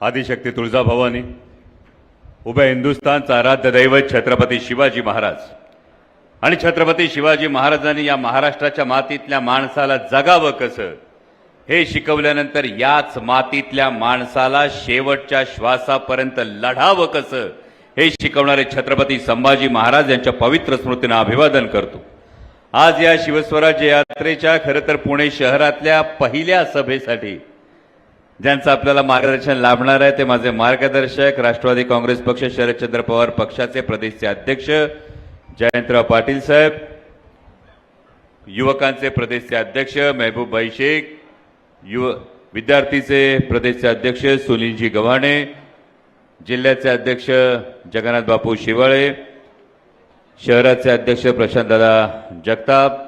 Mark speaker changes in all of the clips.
Speaker 1: आदिशक्ती तुळजाभवानी उभ्या हिंदुस्थानचा आराध्य दैवत छत्रपती शिवाजी महाराज. आणि छत्रपती शिवाजी महाराजांनी या महाराष्ट्राच्या मातीतल्या माणसाला जगावं कसं हे शिकवल्यानंतर याच मातीतल्या माणसाला शेवटच्या श्वासापर्यंत लढावं कसं हे शिकवणारे छत्रपती संभाजी महाराज यांच्या पवित्र स्मृतीनं अभिवादन करतो. आज या शिवस्वराज्य यात्रेच्या खरं तर पुणे शहरातल्या पहिल्या सभेसाठी ज्यांचं आपल्याला मार्गदर्शन लाभणार आहे ते माझे मार्गदर्शक राष्ट्रवादी काँग्रेस पक्ष शरदचंद्र पवार पक्षाचे प्रदेशचे अध्यक्ष जयंतराव पाटील साहेब युवकांचे प्रदेशचे अध्यक्ष मेहबूबभाई शेख युव विद्यार्थीचे प्रदेशचे अध्यक्ष सुनीलजी गव्हाणे जिल्ह्याचे अध्यक्ष जगन्नाथ बापू शिवाळे शहराचे अध्यक्ष प्रशांतदादा जगताप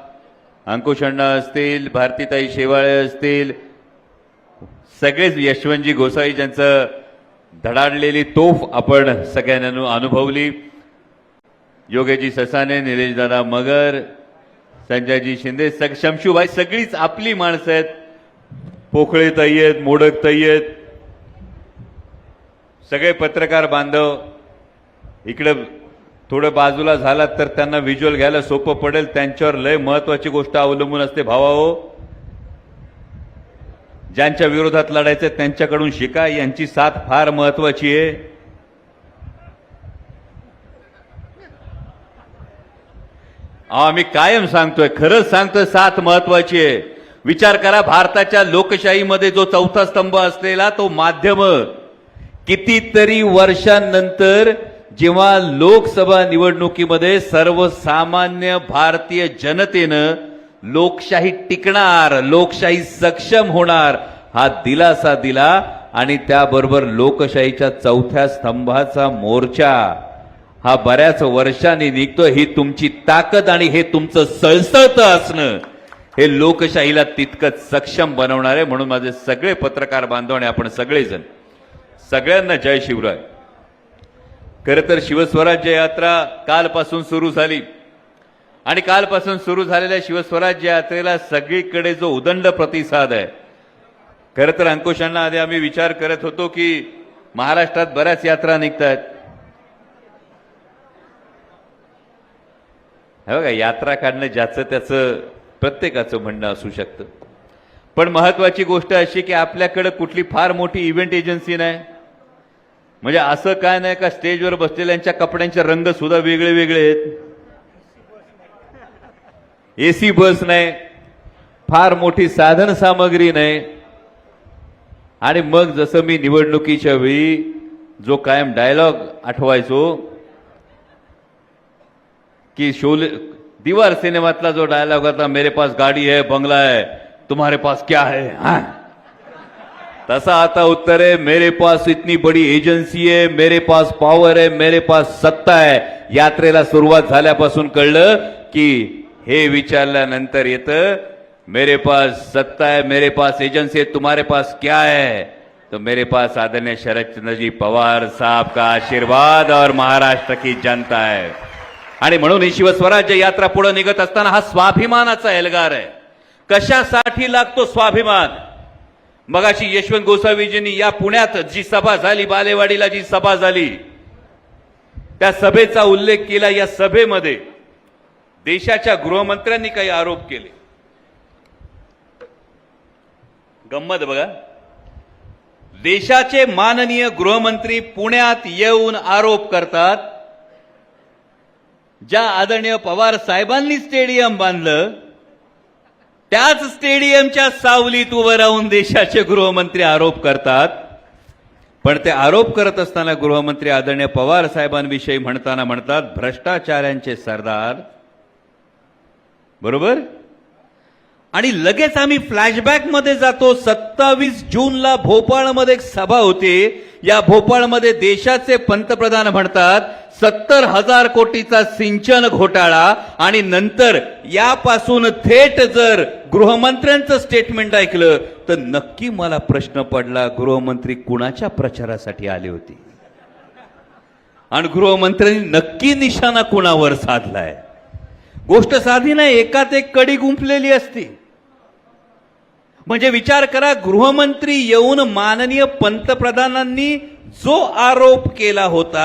Speaker 1: अंकुश अण्णा असतील भारतीताई शेवाळे असतील सगळेच यशवंतजी गोसाई ज्यांचं धडाडलेली तोफ आपण सगळ्यांना अनुभवली. योगेजी ससाने निलेशदादा मगर संजयजी शिंदे सग शमशूबाई सगळीच आपली माणसं आहेत. पोखळे ताई मोडक ताई सगळे पत्रकार बांधव. इकडं थोडं बाजूला झालात तर त्यांना व्हिज्युअल घ्यायला सोपं पडेल. त्यांच्यावर लय महत्वाची गोष्ट अवलंबून असते. भावाहो ज्यांच्या विरोधात लढायचं त्यांच्याकडून शिका यांची साथ फार महत्वाची आहे. अहो, आम्ही कायम सांगतोय खरंच सांगतोय साथ महत्वाची आहे. विचार करा भारताच्या लोकशाहीमध्ये जो चौथा स्तंभ असलेला तो माध्यम. कितीतरी वर्षांनंतर जेव्हा लोकसभा निवडणुकीमध्ये सर्वसामान्य भारतीय जनतेनं लोकशाही टिकणार लोकशाही सक्षम होणार हा दिलासा दिला आणि त्याबरोबर लोकशाहीच्या चौथ्या स्तंभाचा मोर्चा. हा बऱ्याच वर्षांनी निघतो ही तुमची ताकद आणि हे तुमचं सळसळत असणं. हे लोकशाहीला तितकंच सक्षम बनवणार आहे म्हणून माझे सगळे पत्रकार बांधव आणि आपण सगळेजण सगळ्यांना जय शिवराय. खरं तर शिवस्वराज्य यात्रा कालपासून सुरू झाली. आणि कालपासून सुरू झालेल्या शिवस्वराज्य यात्रेला सगळीकडे जो उदंड प्रतिसाद आहे. खरं तर अंकुशांना आधी आम्ही विचार करत होतो की महाराष्ट्रात बऱ्याच यात्रा निघतात हे बघा यात्रा काढणं ज्याचं त्याचं प्रत्येकाचं म्हणणं असू शकतं. पण महत्वाची गोष्ट अशी की आपल्याकडे कुठली फार मोठी इव्हेंट एजन्सी नाही. म्हणजे असं काय नाही का स्टेजवर बसलेल्यांच्या कपड्यांचे रंग सुद्धा वेगळे वेगळे आहेत. एसी बस नाही फार मोठी साधन सामग्री नाही. आणि मग जसं मी निवडणुकीच्या वेळी जो कायम डायलॉग आठवायचो की शोले दिवार सिनेमातला जो डायलॉग होता मेरे पास गाडी है बंगला है तुम्हारे पास क्या है? तसा आता उत्तर है मेरे पास इतनी बड़ी एजन्सी है मेरे पास पॉवर है मेरे पास सत्ता है. यात्रेला सुरुवात झाल्यापासून कळलं की हे विचारल्यानंतर येतं मेरे पास सत्ता है मेरे पास एजेंसी है तुम्हारे पास क्या है? तो मेरे पास आदरणीय शरद चंद्र जी पवार साहब का आशीर्वाद और महाराष्ट्र की जनता है। आणि म्हणून ही शिवस्वराज्य यात्रा पुढे निघत असताना हा स्वाभिमानाचा एल्गार आहे. कशासाठी लागतो स्वाभिमान? मगाशी यशवंत गोसावीजींनी या पुण्यात जी सभा झाली बालेवाडीला जी सभा झाली त्या सभेचा उल्लेख केला या सभेमध्ये. देशाच्या गृहमंत्र्यांनी काही आरोप केले. गंमत बघा. देशाचे माननीय गृहमंत्री पुण्यात येऊन आरोप करतात. ज्या आदरणीय पवार साहेबांनी स्टेडियम बांधलं त्याच स्टेडियमच्या सावलीत उभं राहून देशाचे गृहमंत्री आरोप करतात. पण ते आरोप करत असताना गृहमंत्री आदरणीय पवार साहेबांविषयी म्हणताना म्हणतात भ्रष्टाचाऱ्यांचे सरदार बरोबर? आणि लगेच आम्ही फ्लॅशबॅकमध्ये जातो. सत्तावीस जूनला भोपाळमध्ये एक सभा होती. या भोपाळमध्ये देशाचे पंतप्रधान म्हणतात सत्तर हजार कोटीचा सिंचन घोटाळा आणि नंतर यापासून थेट जर गृहमंत्र्यांचं स्टेटमेंट ऐकलं तर नक्की मला प्रश्न पडला गृहमंत्री कुणाच्या प्रचारासाठी आले होते? आणि गृहमंत्र्यांनी नक्की निशाणा कुणावर साधलाय? गोष्ट साधी नाही एकात एक कडी गुंफलेली असती. म्हणजे विचार करा गृहमंत्री येऊन माननीय पंतप्रधानांनी जो आरोप केला होता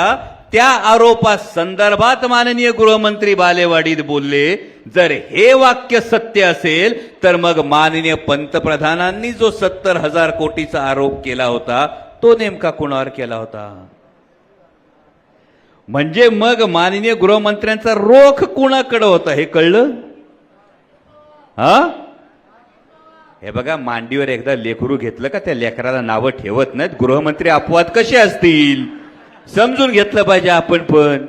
Speaker 1: त्या आरोपा संदर्भात माननीय गृहमंत्री बालेवाडीत बोलले जर हे वाक्य सत्य असेल तर मग माननीय पंतप्रधानांनी जो सत्तर हजार कोटीचा आरोप केला होता तो नेमका कुणावर केला होता? म्हणजे मग माननीय गृहमंत्र्यांचा रोख कुणाकडं होता हे कळलं? हा? हे बघा मांडीवर एकदा लेकरू घेतलं का त्या लेकराला नावं ठेवत नाहीत? गृहमंत्री अपवाद कसे असतील? समजून घेतलं पाहिजे आपण पण.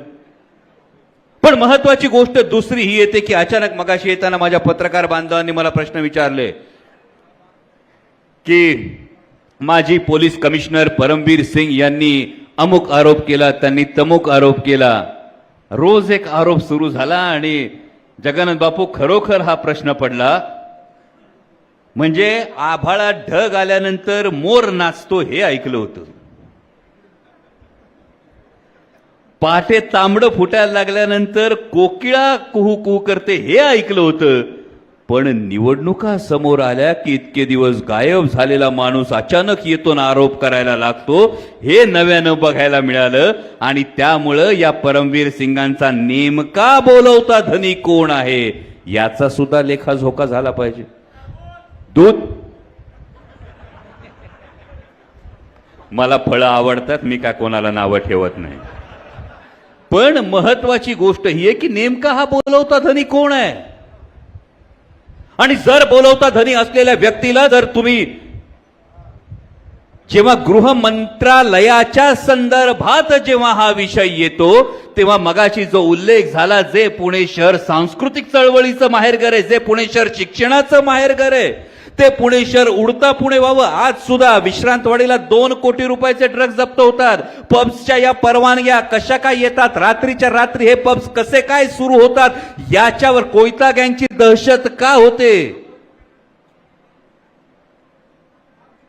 Speaker 1: पण महत्वाची गोष्ट दुसरी ही येते की अचानक मगाशी येताना माझ्या पत्रकार बांधवांनी मला प्रश्न विचारले की माजी पोलीस कमिशनर परमवीर सिंग यांनी अमुक आरोप केला त्यांनी तमुक आरोप केला. रोज एक आरोप सुरू झाला आणि जगन्नाथ बापू खरोखर हा प्रश्न पडला. म्हणजे आभाळात ढग आल्यानंतर मोर नाचतो हे ऐकलं होतं. पहाटे तांबडं फुटायला लागल्यानंतर कोकिळा कुहू कुहू करते हे ऐकलं होतं. पण निवडणुका समोर आल्या की इतके दिवस गायब झालेला माणूस अचानक येतो ना आरोप करायला लागतो हे नव्यानं बघायला मिळालं आणि त्यामुळं या परमवीर सिंगांचा नेमका बोलवता धनी कोण आहे याचा सुद्धा लेखाजोखा झाला पाहिजे. दूध. मला फळं आवडतात मी काय कोणाला नावं ठेवत नाही. पण महत्वाची गोष्ट ही आहे की नेमका हा बोलवता धनी कोण आहे? आणि जर बोलवता धनी असलेल्या व्यक्तीला जर तुम्ही जेव्हा गृह मंत्रालयाच्या संदर्भात जेव्हा हा विषय येतो तेव्हा मगाशी जो उल्लेख झाला जे पुणे शहर सांस्कृतिक चळवळीचं माहेरघर आहे जे पुणे शहर शिक्षणाचं माहेरघर आहे ते पुणे शहर उडता पुणे व्हावं. आज सुद्धा विश्रांतवाडीला दोन कोटी रुपयाचे ड्रग्ज जप्त होतात. पब्सच्या या परवानग्या कशा काय येतात? रात्रीच्या रात्री हे पब्स कसे काय सुरू होतात? याच्यावर कोयता गँगची दहशत का होते?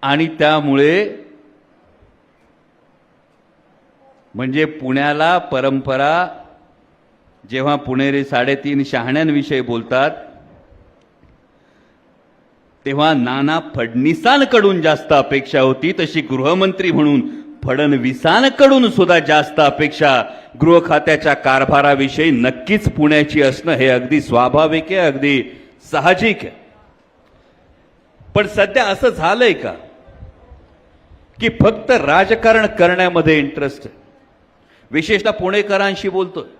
Speaker 1: आणि त्यामुळे म्हणजे पुण्याला परंपरा जेव्हा पुणेरी साडेतीन शहाण्यांविषयी बोलतात तेव्हा नाना फडणीसांकडून जास्त अपेक्षा होती तशी गृहमंत्री म्हणून फडणवीसांकडून सुद्धा जास्त अपेक्षा. गृह खात्याच्या कारभाराविषयी नक्कीच पुण्याची असणं हे अगदी स्वाभाविक आहे अगदी साहजिक आहे. पण सध्या असं झालंय का? की फक्त राजकारण करण्यामध्ये इंटरेस्ट आहे. विशेषतः पुणेकरांशी बोलतोय.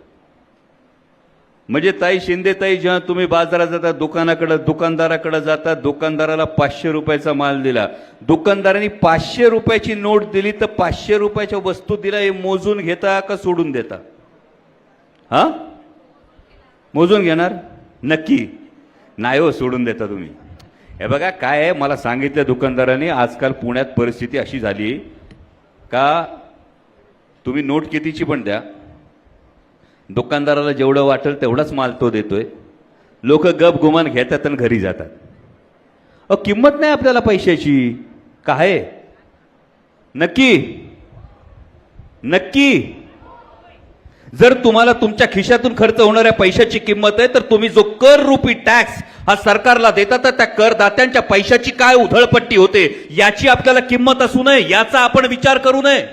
Speaker 1: म्हणजे ताई शिंदे ताई जेव्हा तुम्ही बाजारात जाता दुकानाकडं दुकानदाराकडे जाता दुकानदाराला पाचशे रुपयाचा माल दिला. दुकानदारांनी पाचशे रुपयाची नोट दिली तर पाचशे रुपयाच्या वस्तू दिला हे मोजून घेता का सोडून देता? हा? मोजून घेणार? नक्की. नाही हो सोडून देता तुम्ही. हे बघा काय आहे? मला सांगितलं दुकानदाराने आजकाल पुण्यात परिस्थिती अशी झाली का तुम्ही नोट कितीची पण द्या. दुकानदाराला जेवढं वाटेल तेवढाच माल तो देतोय. लोक गप गुमान घेतात आणि घरी जातात. अ किंमत नाही आपल्याला पैशाची. काय नक्की. नक्की. जर तुम्हाला तुमच्या खिशातून खर्च होणाऱ्या पैशाची किंमत आहे तर तुम्ही जो कर रुपी टॅक्स हा सरकारला देता तर त्या करदात्यांच्या पैशाची काय उधळपट्टी होते याची आपल्याला किंमत असू नये याचा आपण विचार करू नये.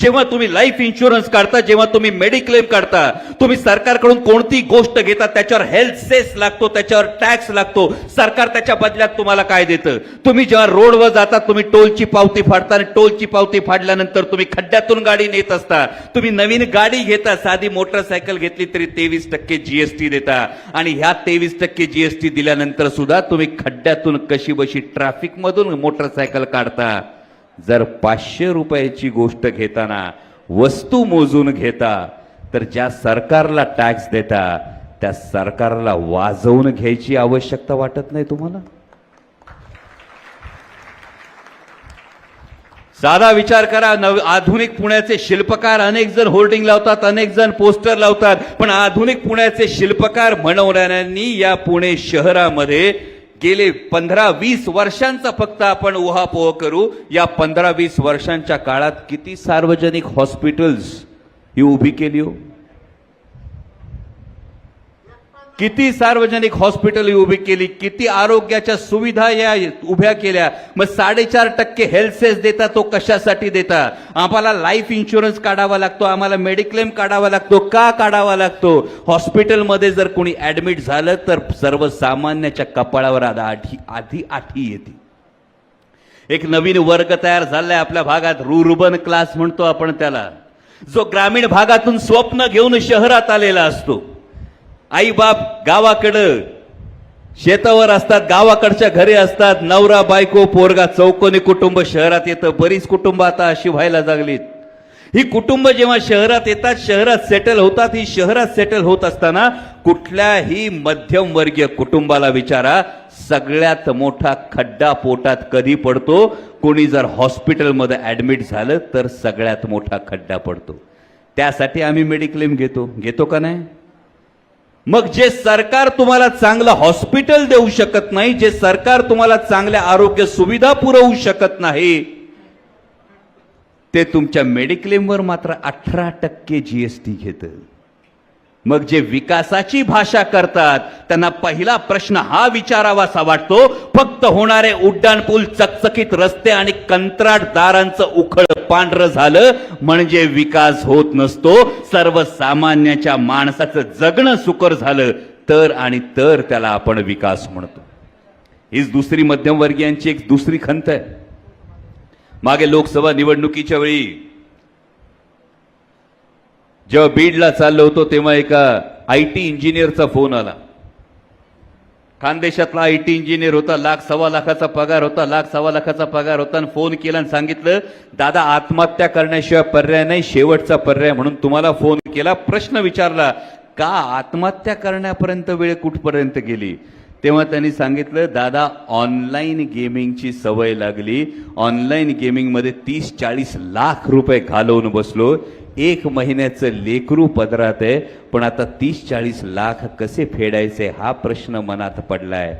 Speaker 1: जेव्हा तुम्ही लाईफ इन्शुरन्स काढता जेव्हा तुम्ही मेडिक्लेम काढता तुम्ही सरकारकडून कोणती गोष्ट घेता त्याच्यावर हेल्थ सेस लागतो त्याच्यावर टॅक्स लागतो. सरकार त्याच्या बदल्यात तुम्हाला काय देतं? तुम्ही जेव्हा रोडवर जाता तुम्ही टोलची पावती फाडता आणि टोलची पावती फाडल्यानंतर तुम्ही खड्ड्यातून गाडी नेत असता. तुम्ही नवीन गाडी घेता साधी मोटरसायकल घेतली तरी तेवीस टक्के जीएसटी देता. आणि ह्या तेवीस टक्के जीएसटी दिल्यानंतर सुद्धा तुम्ही खड्ड्यातून कशी बशी ट्रॅफिकमधून मोटरसायकल काढता. जर पाचशे रुपयाची गोष्ट घेताना वस्तू मोजून घेता तर ज्या सरकारला टॅक्स देता त्या सरकारला वाजवून घ्यायची आवश्यकता वाटत नाही तुम्हाला? साधा विचार करा नव आधुनिक पुण्याचे शिल्पकार अनेक जण होर्डिंग लावतात अनेक जण पोस्टर लावतात पण आधुनिक पुण्याचे शिल्पकार म्हणवणाऱ्यांनी या पुणे शहरामध्ये गेले पंधरा वीस वर्षांचा फक्त आपण उहापोह करू. या पंधरा वीस वर्षांच्या काळात किती सार्वजनिक हॉस्पिटल्स ही उभी केली हो? किती सार्वजनिक हॉस्पिटल उभी केली किती आरोग्याच्या सुविधा या उभ्या केल्या मग साडेचार टक्के हेल्थ सेस देता तो कशासाठी देता? आम्हाला लाईफ इन्शुरन्स काढावा लागतो आम्हाला मेडिक्लेम काढावा लागतो का काढावा लागतो? हॉस्पिटलमध्ये जर कोणी ऍडमिट झालं तर सर्वसामान्याच्या कपाळावर आधा आधी आधी आठी येते. एक नवीन वर्ग तयार झालाय आपल्या भागात रुरुबन क्लास म्हणतो आपण त्याला. जो ग्रामीण भागातून स्वप्न घेऊन शहरात आलेला असतो. आई बाप गावाकडं शेतावर असतात गावाकडच्या घरी असतात नवरा बायको पोरगा चौकोनी कुटुंब शहरात येतं बरीच कुटुंब आता अशी व्हायला लागलीत. ही कुटुंब जेव्हा शहरात येतात शहरात सेटल होतात ही शहरात सेटल होत असताना कुठल्याही मध्यमवर्गीय कुटुंबाला विचारा सगळ्यात मोठा खड्डा पोटात कधी पडतो? कोणी जर हॉस्पिटलमध्ये ऍडमिट झालं तर सगळ्यात मोठा खड्डा पडतो. त्यासाठी आम्ही मेडिक्लेम घेतो. घेतो का नाही? मग जे सरकार तुम्हाला चांगलं हॉस्पिटल देऊ शकत नाही जे सरकार तुम्हाला चांगल्या आरोग्य सुविधा पुरवू शकत नाही ते तुमच्या मेडिक्लेमवर मात्र अठरा टक्के जीएसटी घेतं. मग जे विकासाची भाषा करतात त्यांना पहिला प्रश्न हा विचारावासा वाटतो फक्त होणारे उड्डाण पूल चकचकीत रस्ते आणि कंत्राटदारांचं उखळ पांढरं झालं म्हणजे विकास होत नसतो सर्वसामान्याच्या माणसाचं जगणं सुकर झालं तर आणि तर त्याला आपण विकास म्हणतो. हीच दुसरी मध्यमवर्गीयांची एक दुसरी खंत आहे. मागे लोकसभा निवडणुकीच्या वेळी जेव्हा बीडला चाललो होतो तेव्हा एका आय टी इंजिनियरचा फोन आला. खानदेशातला आय टी इंजिनियर होता लाख सव्वा लाखाचा पगार होता लाख सव्वा लाखाचा पगार होता आणि फोन केला आणि सांगितलं दादा आत्महत्या करण्याशिवाय पर्याय नाही शेवटचा पर्याय. म्हणून तुम्हाला फोन केला प्रश्न विचारला का आत्महत्या करण्यापर्यंत वेळ कुठपर्यंत गेली? तेव्हा त्यांनी सांगितलं दादा ऑनलाईन गेमिंगची सवय लागली. ऑनलाईन गेमिंगमध्ये तीस चाळीस लाख रुपये घालवून बसलो. एक महिन्याचं लेकरू पदरात आहे पण आता तीस चाळीस लाख कसे फेडायचे हा प्रश्न मनात पडलाय.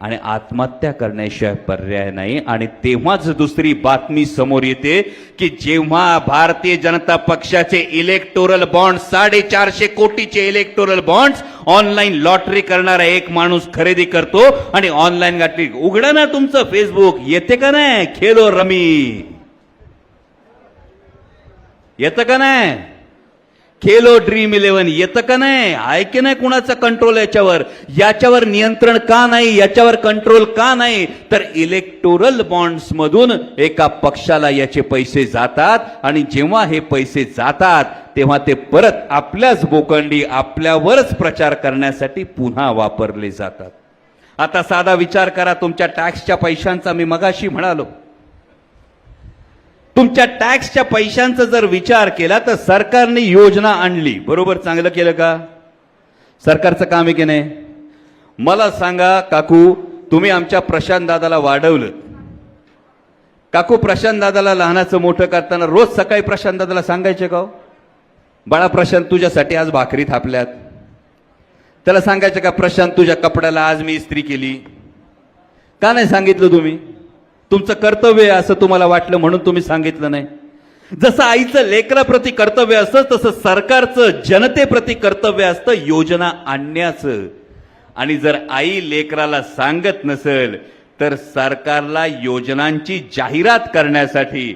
Speaker 1: आणि आत्महत्या करण्याशिवाय पर्याय नाही. आणि तेव्हाच दुसरी बातमी समोर येते की जेव्हा भारतीय जनता पक्षाचे इलेक्टोरल बॉन्ड साडेचारशे कोटीचे इलेक्टोरल बॉन्ड्स ऑनलाईन लॉटरी करणारा एक माणूस खरेदी करतो आणि ऑनलाईन गाठी उघडा ना तुमचं फेसबुक येते का नाही? खेलो रमी. येतं का नाही? खेलो ड्रीम इलेव्हन येतं का नाही? आहे की नाही कुणाचा कंट्रोल याच्यावर? याच्यावर नियंत्रण का नाही? याच्यावर कंट्रोल का नाही? तर इलेक्टोरल बॉन्ड्स मधून एका पक्षाला याचे पैसे जातात आणि जेव्हा हे पैसे जातात तेव्हा ते परत आपल्याच बोकंडी आपल्यावरच प्रचार करण्यासाठी पुन्हा वापरले जातात. आता साधा विचार करा तुमच्या टॅक्सच्या पैशांचा मी मगाशी म्हणालो. तुमच्या टॅक्सच्या पैशांचा जर विचार केला तर सरकारने योजना आणली. बरोबर चांगलं केलं का? सरकारचं काम आहे की नाही? मला सांगा काकू तुम्ही आमच्या प्रशांत दादाला वाढवलं. काकू प्रशांत दादाला लहानाचं मोठं करताना रोज सकाळी प्रशांत दादाला सांगायचे का हो? बाळा प्रशांत तुझ्यासाठी आज भाकरी थापल्यात. त्याला सांगायचं का प्रशांत तुझ्या कपड्याला आज मी इस्त्री केली. का नाही सांगितलं तुम्ही? तुमचं कर्तव्य आहे असं तुम्हाला वाटलं म्हणून तुम्ही सांगितलं नाही. जसं आईचं लेकराप्रती कर्तव्य असतं तसं सरकारचं जनतेप्रती कर्तव्य असतं योजना आणण्याचं. आणि जर आई लेकराला सांगत नसेल तर सरकारला योजनांची जाहिरात करण्यासाठी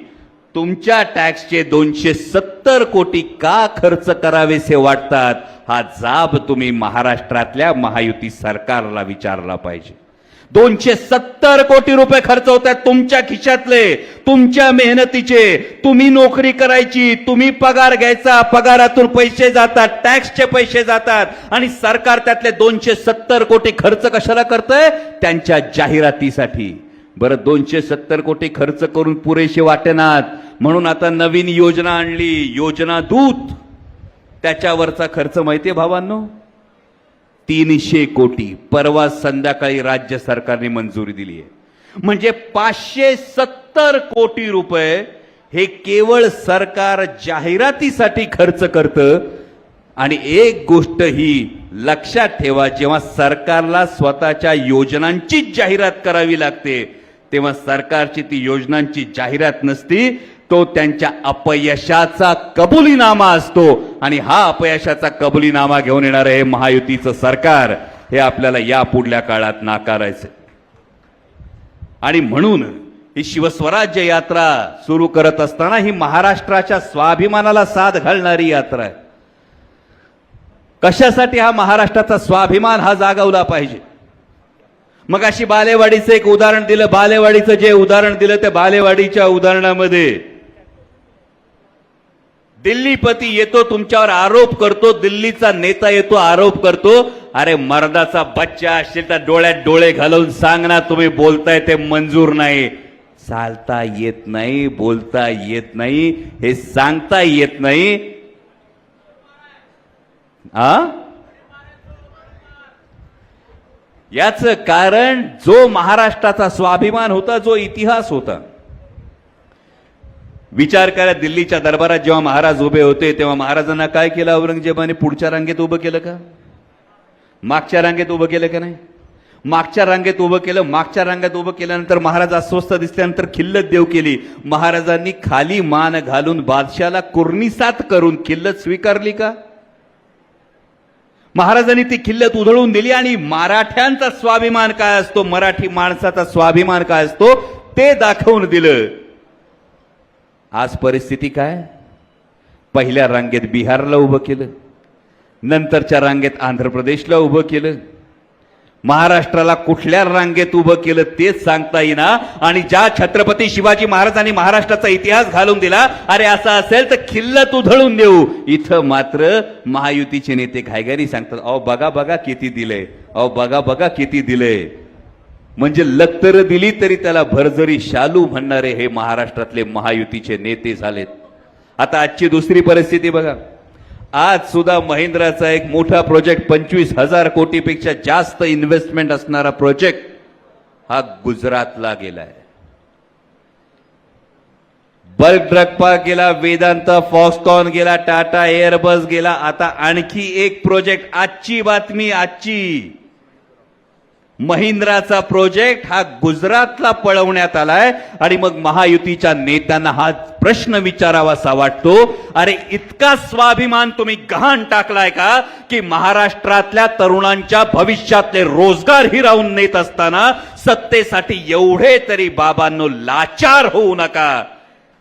Speaker 1: तुमच्या टॅक्सचे दोनशे सत्तर कोटी का खर्च करावेसे वाटतात हा जाब तुम्ही महाराष्ट्रातल्या महायुती सरकारला विचारला पाहिजे. दोनशे सत्तर कोटी रुपये खर्च होत आहेत तुमच्या खिशातले तुमच्या मेहनतीचे. तुम्ही नोकरी करायची तुम्ही पगार घ्यायचा पगारातून पैसे जातात टॅक्सचे पैसे जातात. आणि सरकार त्यातले दोनशे सत्तर कोटी खर्च कशाला करतंय? त्यांच्या जाहिरातीसाठी. बरं दोनशे सत्तर कोटी खर्च करून पुरेसे वाटेनात म्हणून आता नवीन योजना आणली. योजना दूत. त्याच्यावरचा खर्च माहितीये भावांनो? तीनशे कोटी परवा संध्याकाळी राज्य सरकारने मंजुरी दिली आहे. म्हणजे पाचशे सत्तर कोटी रुपये हे केवळ सरकार जाहिरातीसाठी खर्च करतं आणि एक गोष्ट ही लक्षात ठेवा जेव्हा सरकारला स्वतःच्या योजनांचीच जाहिरात करावी लागते तेव्हा सरकारची ती योजनांची जाहिरात नसती तो त्यांच्या अपयशाचा कबुलीनामा असतो. आणि हा अपयशाचा कबुलीनामा घेऊन येणार हे महायुतीचं सरकार हे आपल्याला या पुढल्या काळात नाकारायचं आणि म्हणून ही शिवस्वराज्य यात्रा सुरू करत असताना ही महाराष्ट्राच्या स्वाभिमानाला साथ घालणारी यात्रा आहे. कशासाठी हा महाराष्ट्राचा स्वाभिमान हा जागवला पाहिजे? मग अशी बालेवाडीचं एक उदाहरण दिलं बालेवाडीचं जे उदाहरण दिलं त्या बालेवाडीच्या उदाहरणामध्ये दिल्लीपती येतो तुमच्यावर आरोप करतो दिल्लीचा नेता येतो आरोप करतो. अरे मर्दाचा बच्चा असेल तर डोळ्यात डोळे घालून सांग ना तुम्ही बोलताय ते मंजूर नाही. चालता येत नाही बोलता येत नाही हे सांगता येत नाही. आ? याच कारण जो महाराष्ट्राचा स्वाभिमान होता जो इतिहास होता. विचार करा दिल्लीच्या दरबारात जेव्हा महाराज उभे होते तेव्हा महाराजांना काय केलं औरंगजेबाने? पुढच्या रांगेत उभं केलं का? मागच्या रांगेत उभं केलं का नाही? मागच्या रांगेत उभं केलं मागच्या रांगेत उभं केल्यानंतर महाराज अस्वस्थ दिसल्यानंतर खिल्लत देव केली. महाराजांनी खाली मान घालून बादशाला कुर्निसात करून खिल्लत स्वीकारली का? महाराजांनी ती खिल्लत उधळून दिली आणि मराठ्यांचा स्वाभिमान काय असतो? मराठी माणसाचा स्वाभिमान काय असतो? ते दाखवून दिलं. आज परिस्थिती काय? पहिल्या रांगेत बिहारला उभं केलं. नंतरच्या रांगेत आंध्र प्रदेशला उभं केलं. महाराष्ट्राला कुठल्या रांगेत उभं केलं तेच सांगता येईना. आणि ज्या छत्रपती शिवाजी महाराजांनी महाराष्ट्राचा इतिहास घालून दिला अरे असं असेल तर खिल्लत उधळून देऊ इथं मात्र महायुतीचे नेते घायघाई सांगतात अहो बघा बघा किती दिले अहो बघा बघा किती दिले म्हणजे लत्तर दिली तरी त्याला भरजरी शालू म्हणणारे हे महाराष्ट्रातले महायुतीचे नेते झालेत. आता आजची दुसरी परिस्थिती बघा. आज सुद्धा महिंद्राचा एक मोठा प्रोजेक्ट पंचवीस हजार कोटीपेक्षा जास्त इन्व्हेस्टमेंट असणारा प्रोजेक्ट हा गुजरातला गेलाय. बल्क ड्रग पार्क गेला वेदांत फॉक्सकॉन गेला टाटा एअरबस गेला. आता आणखी एक प्रोजेक्ट आजची बातमी आजची. महिंद्राचा प्रोजेक्ट हा गुजरातला पळवण्यात आलाय. आणि मग महायुतीच्या नेत्यांना हा प्रश्न विचारावासा वाटतो. अरे इतका स्वाभिमान तुम्ही गहाण टाकलाय का? की महाराष्ट्रातल्या तरुणांच्या भविष्यातले रोजगार हिरावून नेत असताना सत्तेसाठी एवढे तरी बाबांनो लाचार होऊ नका.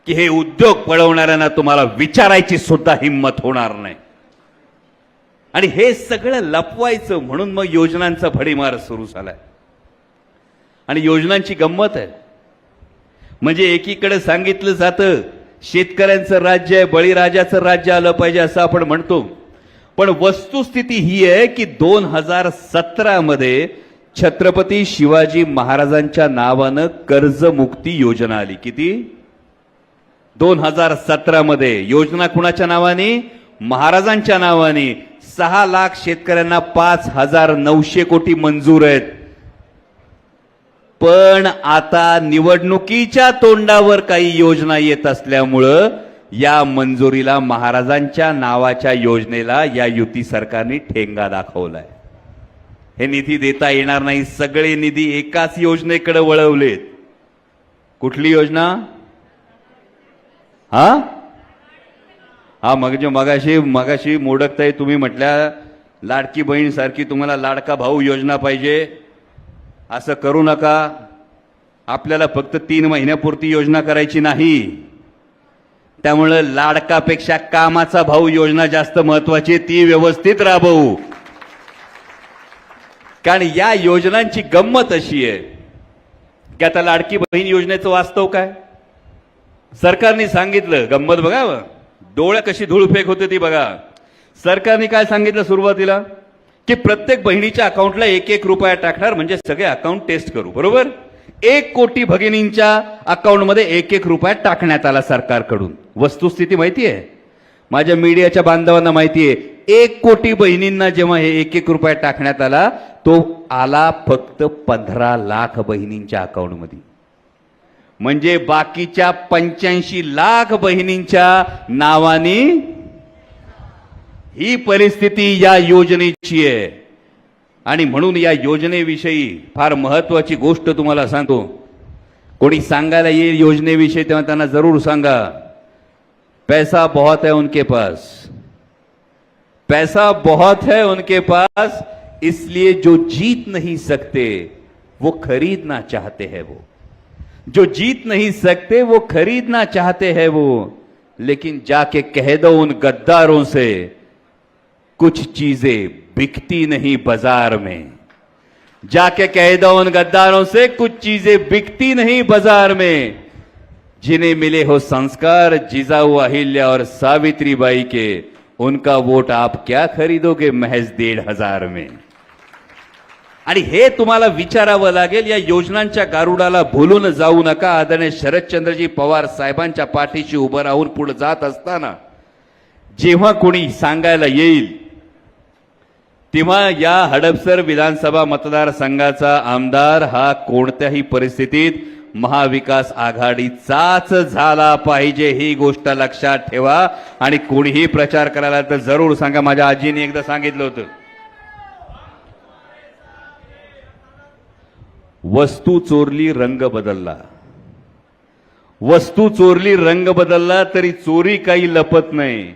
Speaker 1: की हे उद्योग पळवणाऱ्यांना तुम्हाला विचारायची सुद्धा हिंमत होणार नाही. आणि हे सगळं लपवायचं म्हणून मग योजनांचा भडीमार सुरू झालाय. आणि योजनांची गंमत आहे. म्हणजे एकीकडे सांगितलं जातं शेतकऱ्यांचं राज्य आहे बळीराजाचं राज्य आलं पाहिजे असं आपण म्हणतो. पण वस्तुस्थिती ही आहे की दोन हजार सतरामध्ये छत्रपती शिवाजी महाराजांच्या नावानं कर्जमुक्ती योजना आली. किती? दोन हजार सतरामध्ये. योजना कुणाच्या नावाने? महाराजांच्या नावाने. सहा लाख शेतकऱ्यांना पाच हजार नऊशे कोटी मंजूर आहेत. पण आता निवडणुकीच्या तोंडावर काही योजना येत असल्यामुळं या मंजुरीला महाराजांच्या नावाच्या योजनेला या युती सरकारने ठेंगा दाखवलाय. हे निधी देता येणार नाही. सगळे निधी एकाच योजनेकडे वळवलेत. कुठली योजना? हा? हा मग जे मगाशी मगाशी मोडकताई तुम्ही म्हटल्या लाडकी बहीण सारखी तुम्हाला लाडका भाऊ योजना पाहिजे. असं करू नका. आपल्याला फक्त तीन महिन्यापुरती योजना करायची नाही. त्यामुळं लाडकापेक्षा कामाचा भाऊ योजना जास्त महत्वाची आहे, ती व्यवस्थित राबवू. कारण या योजनांची गंमत अशी आहे की आता लाडकी बहीण योजनेचं वास्तव काय? सरकारने सांगितलं गंमत बघा डोळ्या कशी धूळफेक होते ती बघा. सरकारने काय सांगितलं सुरुवातीला? की प्रत्येक बहिणीच्या अकाउंटला एक एक रुपया टाकणार म्हणजे सगळे अकाउंट टेस्ट करू बरोबर? एक कोटी भगिनींच्या अकाउंटमध्ये एक एक रुपया टाकण्यात आला सरकारकडून. वस्तुस्थिती माहिती आहे माझ्या मीडियाच्या बांधवांना माहिती आहे एक कोटी बहिणींना जेव्हा हे एक एक रुपया टाकण्यात आला तो आला फक्त पंधरा लाख बहिणींच्या अकाउंटमध्ये म्हणजे बाकीच्या पंच्याऐंशी लाख बहिणींच्या नावाने ही परिस्थिती या योजनेची आहे. आणि म्हणून या योजनेविषयी फार महत्वाची गोष्ट तुम्हाला सांगतो. कोणी सांगायला येईल योजनेविषयी तेव्हा त्यांना जरूर सांगा. पैसा बहुत है उनके पास. पैसा बहुत है उनके पास इसलिए जो जीत नहीं सकते वो खरीदना चाहते हैं वो। जो जीत नहीं सकते, वो खरीदना चाहते हैं वो। लेकिन जाके कह दो उन गद्दारों से, कुछ चीज़ें बिकती नहीं बाज़ार में। जाके कह दो उन गद्दारों से, कुछ चीज़ें बिकती नहीं बाज़ार में। जिन्हें मिले हो संस्कार, जिजाऊ अहिल्या और सावित्रीबाई के, उनका वोट आप क्या खरीदोगे महज डेढ़ हज़ार में? आणि हे तुम्हाला विचारावं लागेल या योजनांच्या गारुडाला भुलून जाऊ नका. आदरणीय शरदचंद्रजी पवार साहेबांच्या पाठीशी उभं राहून पुढे जात असताना जेव्हा कोणी सांगायला येईल तेव्हा या हडपसर विधानसभा मतदारसंघाचा आमदार हा कोणत्याही परिस्थितीत महाविकास आघाडीचाच झाला पाहिजे ही गोष्ट लक्षात ठेवा. आणि कोणीही प्रचार करायला तर जरूर सांगा. माझ्या आजीने एकदा सांगितलं होतं. वस्तू चोरली रंग बदलला. वस्तू चोरली रंग बदलला तरी चोरी काही लपत नाही.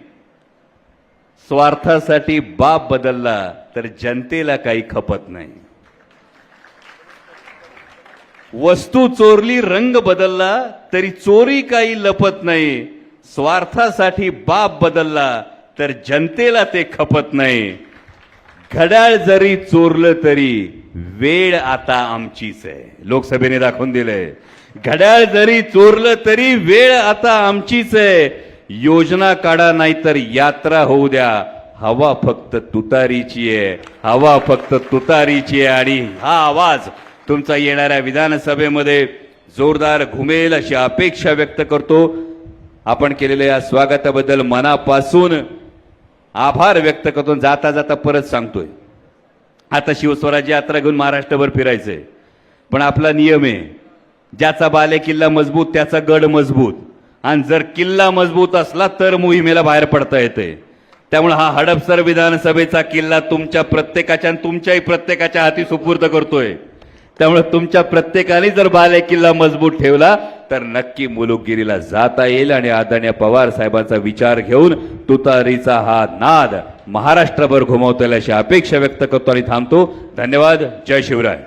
Speaker 1: स्वार्थासाठी बाप बदलला तर जनतेला काही खपत नाही. वस्तू चोरली रंग बदलला तरी चोरी काही लपत नाही. स्वार्थासाठी बाप बदलला तर जनतेला ते खपत नाही. घड्याळ जरी चोरलं तरी वेळ आता आमचीच आहे. लोकसभेने दाखवून दिलंय. घड्याळ जरी चोरलं तरी वेळ आता आमचीच आहे. योजना काढा नाहीतर यात्रा होऊ द्या. हवा फक्त तुतारीची आहे. हवा फक्त तुतारीची आहे. आणि हा आवाज तुमचा येणाऱ्या विधानसभेमध्ये जोरदार घुमेल अशी अपेक्षा व्यक्त करतो. आपण केलेल्या या स्वागताबद्दल मनापासून आभार व्यक्त करतो. जाता जाता परत सांगतोय. आता शिवस्वराज्य यात्रा घेऊन महाराष्ट्रभर फिरायचंय. पण आपला नियम आहे ज्याचा बाले किल्ला मजबूत त्याचा गड मजबूत. आणि जर किल्ला मजबूत असला तर मोहिमेला बाहेर पडता येते त्यामुळे हा हडपसर विधानसभेचा किल्ला तुमच्या प्रत्येकाच्या आणि तुमच्याही प्रत्येकाच्या हाती सुपूर्द करतोय. त्यामुळे तुमच्या प्रत्येकाने जर बाले किल्ला मजबूत ठेवला तर नक्की मुलुकगिरीला जाता येईल. आणि आदरणीय पवार साहेबांचा विचार घेऊन तुतारीचा हा नाद महाराष्ट्रभर घुमवतील अशी अपेक्षा व्यक्त करतो आणि थांबतो. धन्यवाद. जय शिवराय.